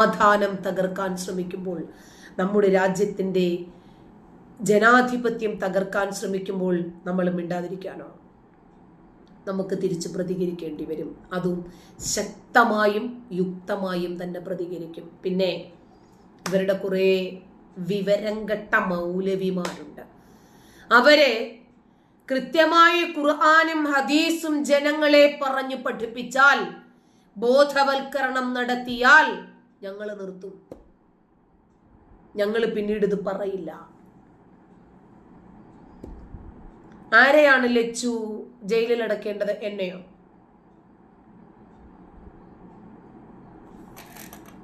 സമാധാനം തകർക്കാൻ ശ്രമിക്കുമ്പോൾ നമ്മുടെ രാജ്യത്തിന്റെ ജനാധിപത്യം തകർക്കാൻ ശ്രമിക്കുമ്പോൾ നമ്മൾ മിണ്ടാതിരിക്കാനോ? നമുക്ക് തിരിച്ച് പ്രതികരിക്കേണ്ടി വരും. അതും ശക്തമായും യുക്തമായും തന്നെ പ്രതികരിക്കും. പിന്നെ ഇവരുടെ കുറേ വിവരംഘട്ട മൗലവിമാരുണ്ട്. അവരെ കൃത്യമായി ഖുർആാനും ഹദീസും ജനങ്ങളെ പറഞ്ഞു പഠിപ്പിച്ചാൽ ബോധവൽക്കരണം നടത്തിയാൽ ഞങ്ങൾ നിർത്തും. ഞങ്ങൾ പിന്നീട് ഇത് പറയില്ല. ആരെയാണ് ലച്ചു ജയിലിൽ അടക്കേണ്ടത് എന്നെയോ?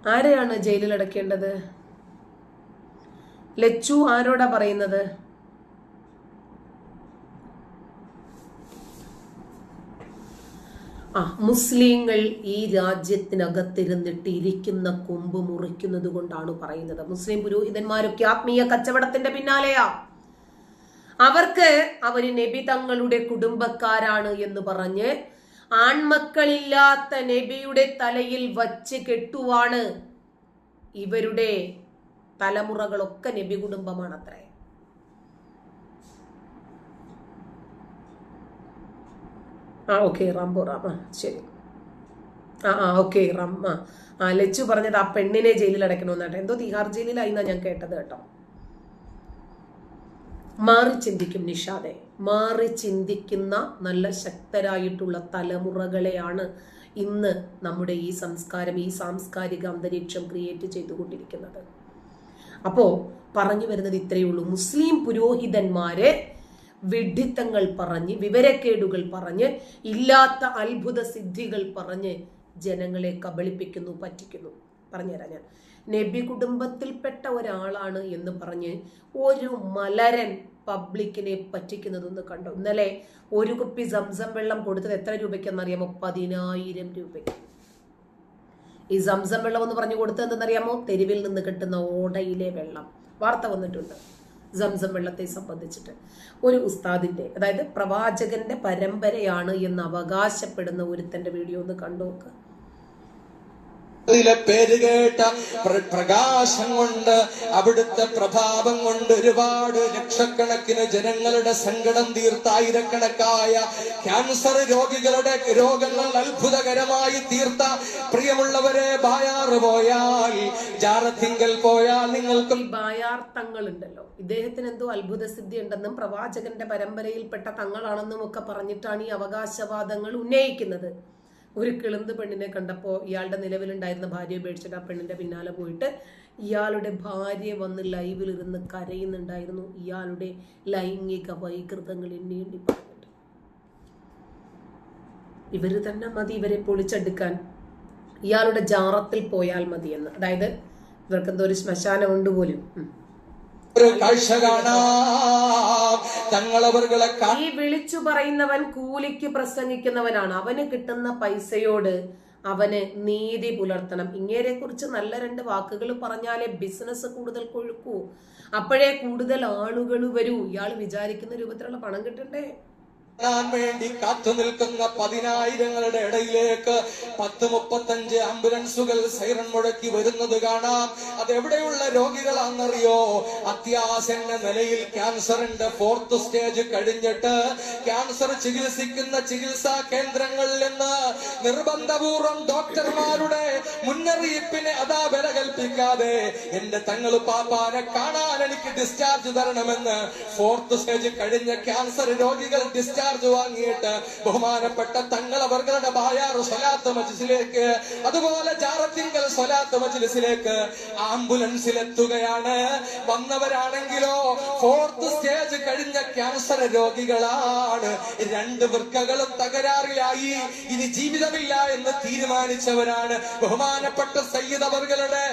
ആരെയാണ് ജയിലിൽ അടക്കേണ്ടത്? ലച്ചു ആരോടാ പറയുന്നത്? ആ മുസ്ലിങ്ങൾ ഈ രാജ്യത്തിനകത്തിരുന്നിട്ട് ഇരിക്കുന്ന കൊമ്പ് മുറിക്കുന്നത് കൊണ്ടാണ് പറയുന്നത്. മുസ്ലിം പുരോഹിതന്മാരൊക്കെ ആത്മീയ കച്ചവടത്തിന്റെ പിന്നാലെയാ. അവർക്ക് അവർ നബി തങ്ങളുടെ കുടുംബക്കാരാണ് എന്ന് പറഞ്ഞ് ആൺമക്കളില്ലാത്ത നബിയുടെ തലയിൽ വച്ച് കെട്ടുവാണ് ഇവരുടെ തലമുറകളൊക്കെ നബി കുടുംബമാണത്രേ. ആ ഓക്കെ റാംബോ റാം ആ ശരി. ആ ആ ഓക്കെ റാം ആ ആ ലച്ചു പറഞ്ഞത് ആ പെണ്ണിനെ ജയിലിൽ അടയ്ക്കണമെന്നാട്ടെ എന്തോ തിഹാർ ജയിലിലായി ജയിലിലായിന്നാ ഞാൻ കേട്ടത് കേട്ടോ. മാറി ചിന്തിക്കും നിഷാദെ. മാറി ചിന്തിക്കുന്ന നല്ല ശക്തരായിട്ടുള്ള തലമുറകളെയാണ് ഇന്ന് നമ്മുടെ ഈ സംസ്കാരം ഈ സാംസ്കാരിക അന്തരീക്ഷം ക്രിയേറ്റ് ചെയ്തുകൊണ്ടിരിക്കുന്നത്. അപ്പോ പറഞ്ഞു വരുന്നത് ഇത്രയേ ഉള്ളൂ. മുസ്ലിം പുരോഹിതന്മാരെ വിഡ്ഢിത്തങ്ങൾ പറഞ്ഞ് വിവരക്കേടുകൾ പറഞ്ഞ് ഇല്ലാത്ത അത്ഭുത സിദ്ധികൾ പറഞ്ഞ് ജനങ്ങളെ കബളിപ്പിക്കുന്നു പറ്റിക്കുന്നു. പറഞ്ഞുതരാം ഞാൻ. നബി കുടുംബത്തിൽപ്പെട്ട ഒരാളാണ് എന്ന് പറഞ്ഞ് ഒരു മലരൻ പബ്ലിക്കിനെ പറ്റിക്കുന്നതൊന്ന് കണ്ടു. ഇന്നലെ ഒരു കുപ്പി സംസം വെള്ളം കൊടുത്തത് എത്ര രൂപയ്ക്കെന്നറിയാമോ? പതിനായിരം രൂപയ്ക്ക്. ഈ സംസം വെള്ളം എന്ന് പറഞ്ഞു കൊടുത്തത് എന്തെന്നറിയാമോ തെരുവിൽ നിന്ന് കിട്ടുന്ന ഓടയിലെ വെള്ളം. വാർത്ത വന്നിട്ടുണ്ട്. സംസം വെള്ളത്തെ സംബന്ധിച്ചിട്ട്. ഒരു ഉസ്താദിന്റെ അതായത് പ്രവാചകന്റെ പരമ്പരയാണ് എന്ന് അവകാശപ്പെടുന്ന ഒരുത്തന്റെ വീഡിയോ ഒന്ന് കണ്ടു നോക്കുക പേര് കേട്ട പ്ര- പ്രകാശം കൊണ്ട് അവിടുത്തെ പ്രഭാവം കൊണ്ട് ഒരുപാട് ലക്ഷക്കണക്കിന് ജനങ്ങളുടെ സങ്കടം തീർത്ത ആയിരക്കണക്കായ ക്യാൻസർ രോഗികളുടെ രോഗങ്ങൾ അത്ഭുതകരമായി തീർത്ത പ്രിയമുള്ളവരെ ബായാറ് പോയാൽ ജാറത്തിങ്കൽ പോയാൽ നിങ്ങൾക്കും ബായാർ തങ്ങളുണ്ടല്ലോ. ഇദ്ദേഹത്തിന് എന്തോ അത്ഭുത സിദ്ധി ഉണ്ടെന്നും പ്രവാചകന്റെ പരമ്പരയിൽപ്പെട്ട തങ്ങളാണെന്നും ഒക്കെ പറഞ്ഞിട്ടാണ് ഈ അവകാശവാദങ്ങൾ ഉന്നയിക്കുന്നത്. ഒരു കിളുന്ത് പെണ്ണിനെ കണ്ടപ്പോൾ ഇയാളുടെ നിലവിലുണ്ടായിരുന്ന ഭാര്യയെ ഉപേക്ഷിച്ചിട്ട് ആ പെണ്ണിന്റെ പിന്നാലെ പോയിട്ട് ഇയാളുടെ ഭാര്യ വന്ന് ലൈവിൽ ഇരുന്ന് കരയുന്നുണ്ടായിരുന്നു. ഇയാളുടെ ലൈംഗിക വൈകൃതങ്ങൾ എണ്ണി എണ്ണി പറഞ്ഞിട്ട്. ഇവർ തന്നെ മതി ഇവരെ പൊളിച്ചെടുക്കാൻ. ഇയാളുടെ ജാറത്തിൽ പോയാൽ മതിയെന്ന്. അതായത് ഇവർക്ക് എന്തോ ഒരു ശ്മശാനം ഉണ്ട് പോലും. ഈ വിളിച്ചു പറയുന്നവൻ കൂലിക്ക് പ്രസംഗിക്കുന്നവനാണ്. അവന് കിട്ടുന്ന പൈസയോട് അവന് നീതി പുലർത്തണം. ഇങ്ങേരെ കുറിച്ച് നല്ല രണ്ട് വാക്കുകൾ പറഞ്ഞാലേ ബിസിനസ് കൂടുതൽ കൊഴുക്കൂ. അപ്പോഴേ കൂടുതൽ ആളുകൾ വരൂ. ഇയാൾ വിചാരിക്കുന്ന രൂപത്തിലുള്ള പണം കിട്ടണ്ടേ? കാണാൻ വേണ്ടി കാത്തു നിൽക്കുന്ന പതിനായിരങ്ങളുടെ ഇടയിലേക്ക് പത്ത് മുപ്പത്തഞ്ച് ആംബുലൻസുകൾ സൈറൺ മുഴക്കി വരുന്നത് കാണാം. അതെവിടെയുള്ള രോഗികളാണെന്നറിയോ? അത്യാസന്ന നിലയിൽ ക്യാൻസറിന്റെ ഫോർത്ത് സ്റ്റേജ് കഴിഞ്ഞിട്ട് ക്യാൻസർ ചികിത്സിക്കുന്ന ചികിത്സാ കേന്ദ്രങ്ങളിൽ നിന്ന് നിർബന്ധപൂർവം ഡോക്ടർമാരുടെ മുന്നറിയിപ്പിന് അതാ വില കൽപ്പിക്കാതെ എന്റെ തങ്ങൾ പാപ്പാനെ കാണാൻ എനിക്ക് ഡിസ്ചാർജ് തരണമെന്ന് ഫോർത്ത് സ്റ്റേജ് കഴിഞ്ഞ ക്യാൻസർ രോഗികൾ ഡിസ്ചാർജ് വാങ്ങിയിട്ട് ബഹുമാനപ്പെട്ട തങ്ങൾ അവരുടെ ബായാറു സ്വലാത്ത മജിസിലേക്ക് അതുപോലെ ജാറത്തിങ്കൽ സ്വലാത്ത മജിലിസിലേക്ക് ആംബുലൻസിൽ എത്തുകയാണ് വന്നവരാണെങ്കിലോ ഫോർത്ത് സ്റ്റേജ് കഴിഞ്ഞ ക്യാൻസർ രോഗികളാണ്. രണ്ട് വൃക്കകളും തകരാറിലായി. ഇനി ജീവിതമില്ല എന്ന് തീരുമാനിച്ചവരാണ് ബഹുമാന ബഹുമാനപ്പെട്ട സയ്യിദ് അവർകളുടെ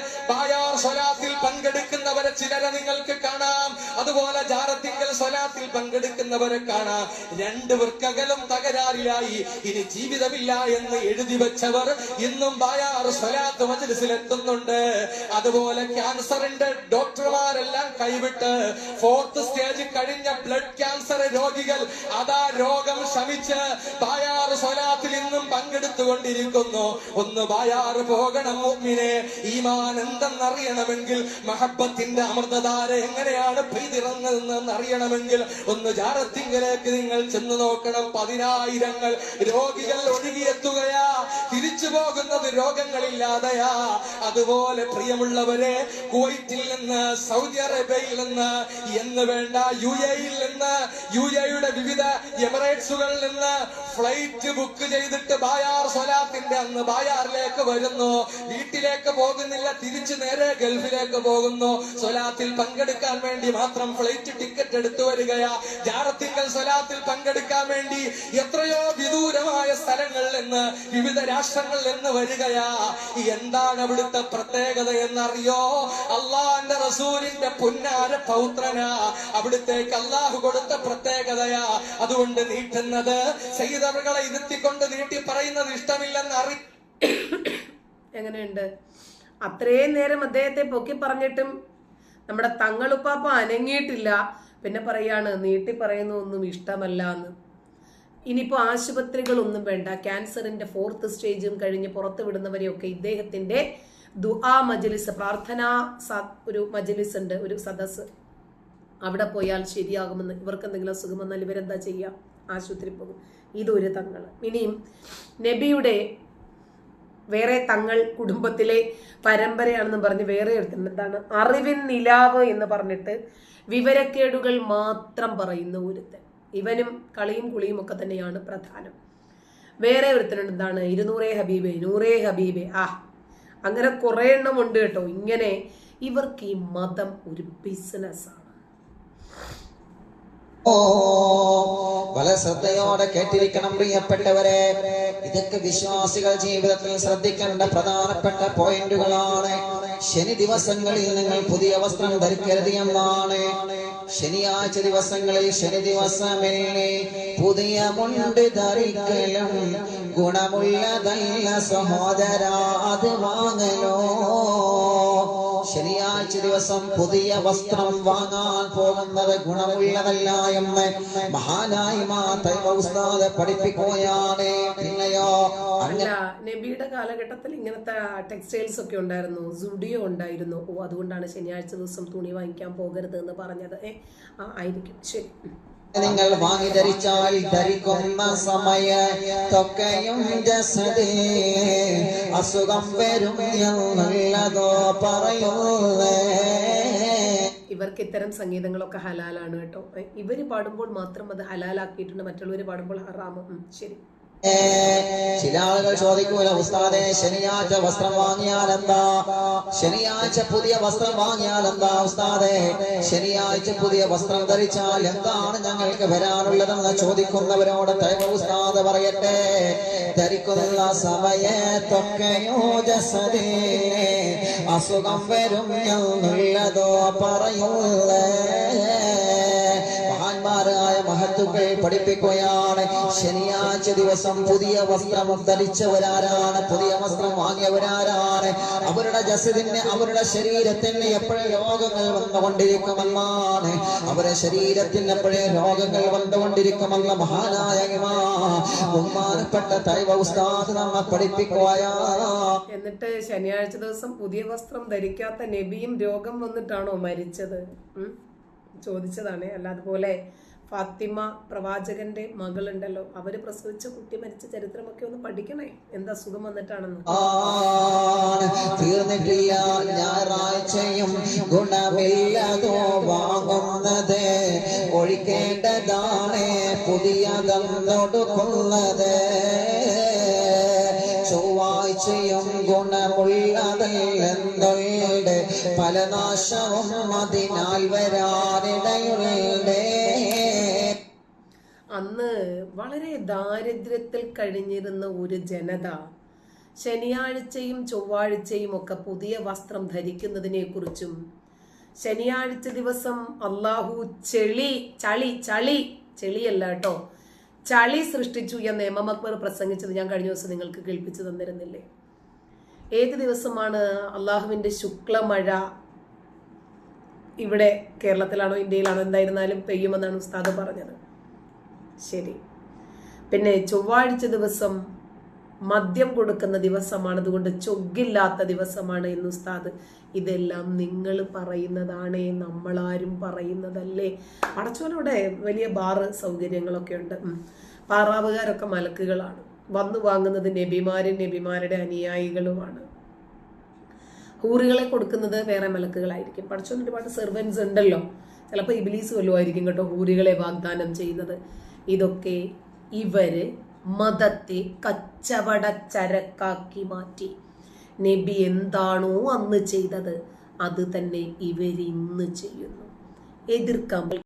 സ്വലാത്തിൽ പങ്കെടുക്കുന്നവരെ ചിലരെ നിങ്ങൾക്ക് കാണാം. അതുപോലെ ജാരത്തിങ്കൽ സ്വലാത്തിൽ പങ്കെടുക്കുന്നവരെ കാണാം. രണ്ട് വൃക്കകലും തകരാറിലായി. ഇനി ജീവിതമില്ല എന്ന് എഴുതി വെച്ചവർ ഇന്നും ബായാർ സ്വലാത്ത് മജിലിസിലെത്തുന്നുണ്ട്. അതുപോലെ ക്യാൻസറിന്റെ ഡോക്ടർമാരെല്ലാം കൈവിട്ട് ഫോർത്ത് സ്റ്റേജ് കഴിഞ്ഞ ബ്ലഡ് ക്യാൻസർ രോഗികൾ അതാ രോഗം ശമിച്ച് ബായാർ സ്വലാത്തിൽ ഇന്നും പങ്കെടുത്തുകൊണ്ടിരിക്കുന്നു. ഒന്ന് ബായാറ് പോകും പോകണം ഈമാൻ മഹബത്തിന്റെ അമൃതധാര എങ്ങനെയാണ് പെയ്തിറങ്ങുന്നതെന്ന് അറിയണമെങ്കിൽ ഒന്ന് ജാറത്തിങ്കലേക്ക് നിങ്ങൾ ചെന്ന് നോക്കണം. പതിനായിരങ്ങൾ രോഗികൾ ഒഴുകിയെത്തുകയാ. തിരിച്ചു പോകുന്നത് രോഗങ്ങളില്ലാതെയാ. അതുപോലെ പ്രിയമുള്ളവരെ കുവൈറ്റിൽ നിന്ന് സൗദി അറേബ്യയിൽ നിന്ന് എന്ന് വേണ്ട യു എയിൽ നിന്ന് യു എയുടെ വിവിധ എമിറേറ്റ്സുകളിൽ നിന്ന് ഫ്ലൈറ്റ് ബുക്ക് ചെയ്തിട്ട് ബായാർ സലാത്തിന്റെ അന്ന് ബായാറിലേക്ക് വരുന്നു. വീട്ടിലേക്ക് പോകുന്നില്ല തിരിച്ചു നേരെ ഗൾഫിലേക്ക് പോകുന്നു. സ്വലാത്തിൽ പങ്കെടുക്കാൻ വേണ്ടി മാത്രം ഫ്ലൈറ്റ് ടിക്കറ്റ് എടുത്തു വരികയാ. ജാറത്തിങ്കൽ സ്വലാത്തിൽ പങ്കെടുക്കാൻ വേണ്ടി എത്രയോ വിദൂരമായ സ്ഥലങ്ങളിൽ നിന്ന് വിവിധ രാഷ്ട്രങ്ങളിൽ നിന്ന് വരികയാ. എന്താണ് അവിടുത്തെ പ്രത്യേകത എന്നറിയോ? അള്ളാന്റെ റസൂലിന്റെ പുന്നാര പൗത്രനാ. അവിടുത്തേക്ക് അള്ളാഹു കൊടുത്ത പ്രത്യേകതയാ. അതുകൊണ്ട് നീട്ടുന്നത് സൈതറുകളെ ഇരുത്തിക്കൊണ്ട് നീട്ടി പറയുന്നത് ഇഷ്ടമില്ലെന്ന് അറി എങ്ങനെയുണ്ട്? അത്രയും നേരം അദ്ദേഹത്തെ പൊക്കി പറഞ്ഞിട്ടും നമ്മുടെ തങ്ങളുപ്പാപ്പ അനങ്ങിയിട്ടില്ല. പിന്നെ പറയാണ് നീട്ടി പറയുന്ന ഒന്നും ഇഷ്ടമല്ല എന്ന്. ഇനിയിപ്പോൾ ആശുപത്രികളൊന്നും വേണ്ട. ക്യാൻസറിന്റെ ഫോർത്ത് സ്റ്റേജും കഴിഞ്ഞ് പുറത്തു വിടുന്നവരെയൊക്കെ ഇദ്ദേഹത്തിന്റെ ദുആ മജലിസ് പ്രാർത്ഥനാ ഒരു മജലിസ് ഉണ്ട് ഒരു സദസ് അവിടെ പോയാൽ ശരിയാകുമെന്ന്. ഇവർക്ക് എന്തെങ്കിലും അസുഖം വന്നാൽ ഇവരെന്താ ചെയ്യുക ആശുപത്രി പോകും. ഇതൊരു തങ്ങൾ. ഇനിയും നബിയുടെ വേറെ തങ്ങൾ കുടുംബത്തിലെ പരമ്പരയാണെന്ന് പറഞ്ഞ് വേറെ എടുത്തിട്ടുണ്ട്. എന്താണ്? അറിവിൻ നിലാവ് എന്ന് പറഞ്ഞിട്ട് വിവരക്കേടുകൾ മാത്രം പറയുന്ന ഒരുത്തൻ. ഇവനും കളിയും കുളിയും ഒക്കെ തന്നെയാണ് പ്രധാനം. വേറെ ഒരുത്തനുണ്ട്. എന്താണ്? ഇരുന്നൂറേ ഹബീബെ നൂറേ ഹബീബെ. ആ അങ്ങനെ കുറേ എണ്ണം ഉണ്ട് കേട്ടോ. ഇങ്ങനെ ഇവർക്ക് ഈ മതം ഒരു ബിസിനസ്സാണ് ഓ ശ്രദ്ധയോടെ കേട്ടിരിക്കണം പ്രിയപ്പെട്ടവരെ. ഇതൊക്കെ വിശ്വാസികൾ ജീവിതത്തിൽ ശ്രദ്ധിക്കേണ്ട പ്രധാനപ്പെട്ട പോയിന്റുകളാണ്. ശനി ദിവസങ്ങളിൽ നിങ്ങൾ പുതിയ വസ്ത്രം ധരിക്കരുത് എന്നാണ്. ശനിയാഴ്ച ദിവസങ്ങളിൽ ശനി ദിവസമല്ലേ പുതിയ മുണ്ട് ധരിക്കലും ഗുണമുള്ളതല്ല സഹോദര അത് വാങ്ങലോ. ശനിയാഴ്ച ദിവസം പുതിയ വസ്ത്രം വാങ്ങാൻ പോകുന്നത് ഗുണമുള്ളതല്ല എന്ന് മഹാനായി ഉസ്താദ് പഠിപ്പിക്കുകയാണ്. പിന്നെയോ? നബിയുടെ കാലഘട്ടത്തിൽ ഇങ്ങനത്തെ ടെക്സ്റ്റൈൽസ് ഒക്കെ ഉണ്ടായിരുന്നു സുഡിയോ ഉണ്ടായിരുന്നു. ഓ അതുകൊണ്ടാണ് ശനിയാഴ്ച ദിവസം തുണി വാങ്ങിക്കാൻ പോകരുത് എന്ന് പറഞ്ഞത്. ഏ ആ ആയിരിക്കും. ശരി. നിങ്ങൾ വാങ്ങി ധരിച്ചാൽ ധരിക്കുന്ന സമയത്തൊക്കെയും തൊക്കയും അസുഖം വരും എന്നുള്ളതോ പറയുന്നേ. ഇവർക്ക് ഇത്തരം സംഗീതങ്ങളൊക്കെ ഹലാലാണ് കേട്ടോ. ഇവർ പാടുമ്പോൾ മാത്രം അത് ഹലാലാക്കിയിട്ടുണ്ട്. മറ്റുള്ളവർ പാടുമ്പോൾ ഹറാമ്. ശരി. ചില ആളുകൾ ചോദിക്കൂല ഉസ്താദെ ശനിയാഴ്ച വസ്ത്രം വാങ്ങിയാൽ എന്താ? ശനിയാഴ്ച പുതിയ വസ്ത്രം വാങ്ങിയാൽ എന്താ ഉസ്താദെ? ശനിയാഴ്ച പുതിയ വസ്ത്രം ധരിച്ചാൽ എന്താണ് ഞങ്ങൾക്ക് വരാനുള്ളതെന്ന് ചോദിക്കുന്നവരോട് ഉസ്താദ് പറയട്ടെ. ധരിക്കുന്ന സമയത്തൊക്കെയോ ജസദേ അസുഖം വരും എന്നുള്ളതോ പറയുള്ളേ മഹാന്മാരായ പഠിപ്പിക്കുകയാണ്. ശനിയാഴ്ച ദിവസം പുതിയ വസ്ത്രം ധരിച്ചവരാരാണ്? പുതിയ വസ്ത്രം വാങ്ങിയവരാരാണ്? അവരുടെ ജസദിന് അവരുടെ ശരീരത്തിന് എപ്പോഴും രോഗങ്ങൾ വന്നുകൊണ്ടിരിക്കുമെന്നാണ്. അവരുടെ ശരീരത്തിന് എപ്പോഴേ രോഗങ്ങൾ വന്നുകൊണ്ടിരിക്കുമെന്ന മഹാനായ ബഹുമാനപ്പെട്ട തൈവ ഉസ്താദ് നമ്മെ പഠിപ്പിക്കുകയാണ് എന്നിട്ട് ശനിയാഴ്ച ദിവസം പുതിയ വസ്ത്രം ധരിക്കാത്ത നബിയും രോഗം വന്നിട്ടാണോ മരിച്ചത്? ചോദിച്ചതാണ്. അല്ലാതെ അല്ലാതുപോലെ ഫാത്തിമ പ്രവാചകന്റെ മകളുണ്ടല്ലോ. അവർ പ്രസവിച്ച കുട്ടി മരിച്ച ചരിത്രമൊക്കെ ഒന്ന് പഠിക്കണേ. എന്താ സുഖം വന്നിട്ടാണെന്ന്? തീർന്നിട്ടില്ല. ഞായറാഴ്ചയും ഗുണമില്ലതോ വാങ്ങുന്നത്. ഒഴിക്കേണ്ടതാണ് പുതിയതെന്നൊടുക്കുന്നത്. ചൊവ്വാഴ്ചയും ഗുണമുള്ളതല്ലെന്നുണ്ട് പല നാശവും അതിനാൽ വരാനിടയുള്ളേ അന്ന് വളരെ ദാരിദ്ര്യത്തിൽ കഴിഞ്ഞിരുന്ന ഒരു ജനത ശനിയാഴ്ചയും ചൊവ്വാഴ്ചയും ഒക്കെ പുതിയ വസ്ത്രം ധരിക്കുന്നതിനെക്കുറിച്ചും ശനിയാഴ്ച ദിവസം അള്ളാഹു ചെളി ചളി ചളി ചെളിയല്ല കേട്ടോ ചളി സൃഷ്ടിച്ചു എന്ന് എം അക്ബർ പ്രസംഗിച്ചത് ഞാൻ കഴിഞ്ഞ ദിവസം നിങ്ങൾക്ക് കേൾപ്പിച്ചു തന്നിരുന്നില്ലേ? ഏത് ദിവസമാണ് അള്ളാഹുവിന്റെ ശുക്ലമഴ ഇവിടെ കേരളത്തിലാണോ ഇന്ത്യയിലാണോ എന്തായിരുന്നാലും പെയ്യുമെന്നാണ് ഉസ്താദ് പറഞ്ഞത്. ശരി. പിന്നെ ചൊവ്വാഴ്ച ദിവസം മദ്യം കൊടുക്കുന്ന ദിവസമാണ്. അതുകൊണ്ട് ചൊഗ്ഗില്ലാത്ത ദിവസമാണ് എന്ന് ഉസ്താദ്. ഇതെല്ലാം നിങ്ങൾ പറയുന്നതാണ്. നമ്മളാരും പറയുന്നതല്ലേ? അടച്ചോലവിടെ വലിയ ബാറ് സൗകര്യങ്ങളൊക്കെ ഉണ്ട്. പാറാവുകാരൊക്കെ മലക്കുകളാണ്. വന്നു വാങ്ങുന്നത് നബിമാരും നബിമാരുടെ അനുയായികളുമാണ്. ഹൂറികളെ കൊടുക്കുന്നത് വേറെ മലക്കുകളായിരിക്കും. പഠിച്ചോണ്ട് ഒരുപാട് സെർവൻസ് ഉണ്ടല്ലോ. ചിലപ്പോൾ ഇബിലീസ് വല്ലതും ആയിരിക്കും കേട്ടോ ഹൂറികളെ വാഗ്ദാനം ചെയ്യുന്നത്. ഇതൊക്കെ ഇവർ മതത്തെ കച്ചവട ചരക്കാക്കി മാറ്റി. നബി എന്താണോ അന്ന് ചെയ്തത് അത് തന്നെ ഇവരിന്ന് ചെയ്യുന്നു. എതിർക്കാൻ